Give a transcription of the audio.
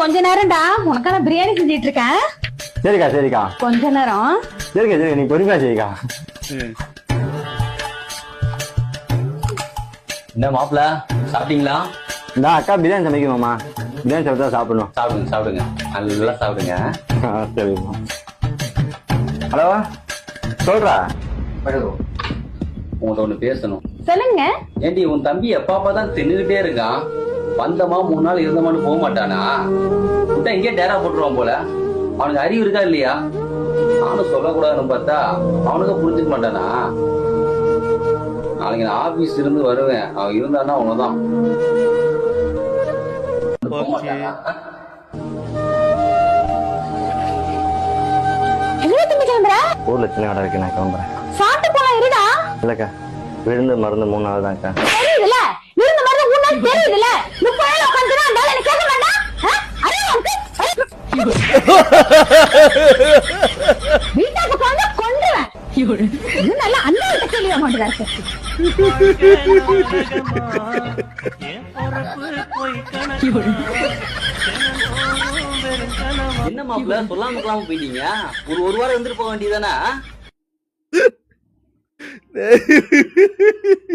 கொஞ்ச நேரம்டா. உனக்கான பிரியாணி செஞ்சிட்டு இருக்கேன் சரிக்கா சரிக்கா. கொஞ்ச நேரம். சரிக்கா சரிக்கா நீ பொறுமையா சரிக்கா என்ன மாப்பிள சாப்பிட்டீங்களா? இந்த அக்கா பிரியாணி சமைக்கணுமாமா. பிரியாணி சாப்பிட்டா சாப்பிடணும். சாப்பிடுங்க சாப்பிடுங்க. நல்லா சாப்பிடுங்க. சரிம்மா ஹலோ சொல்றா. உங்கள்ட்ட ஒண்ணு பேசணும். சொல்லுங்க. ஏண்டி உன் தம்பி எப்பப்பா தான் தின்னுகிட்டே இருக்கான். வந்தமா மூணு நாள் இருந்தமான்னு போக மாட்டானா? விட்டா இங்கே டேரா போட்டுருவான் போல. அவனுக்கு அறிவு இருக்கா இல்லையா? நானும் சொல்லக்கூடாதுன்னு பார்த்தா அவனுக்கு புரிஞ்சுக்க மாட்டானா? நாளைக்கு நான் ஆபீஸ் இருந்து வருவேன். அவன் இருந்தான்னா கிளம்புற? ஊர்ல சின்ன கடை இருக்கு நான் கிளம்புறேன். சாப்பிட்டு போலாம் இருடா. இல்லக்கா விழுந்து மருந்து மூணு நாள் தான்க்கா என்ன மாப்பிள்ள சொல்லாம கொள்ளாம போயிட்டீங்க? ஒரு ஒரு வாரம் இருந்துட்டு போக வேண்டியதானே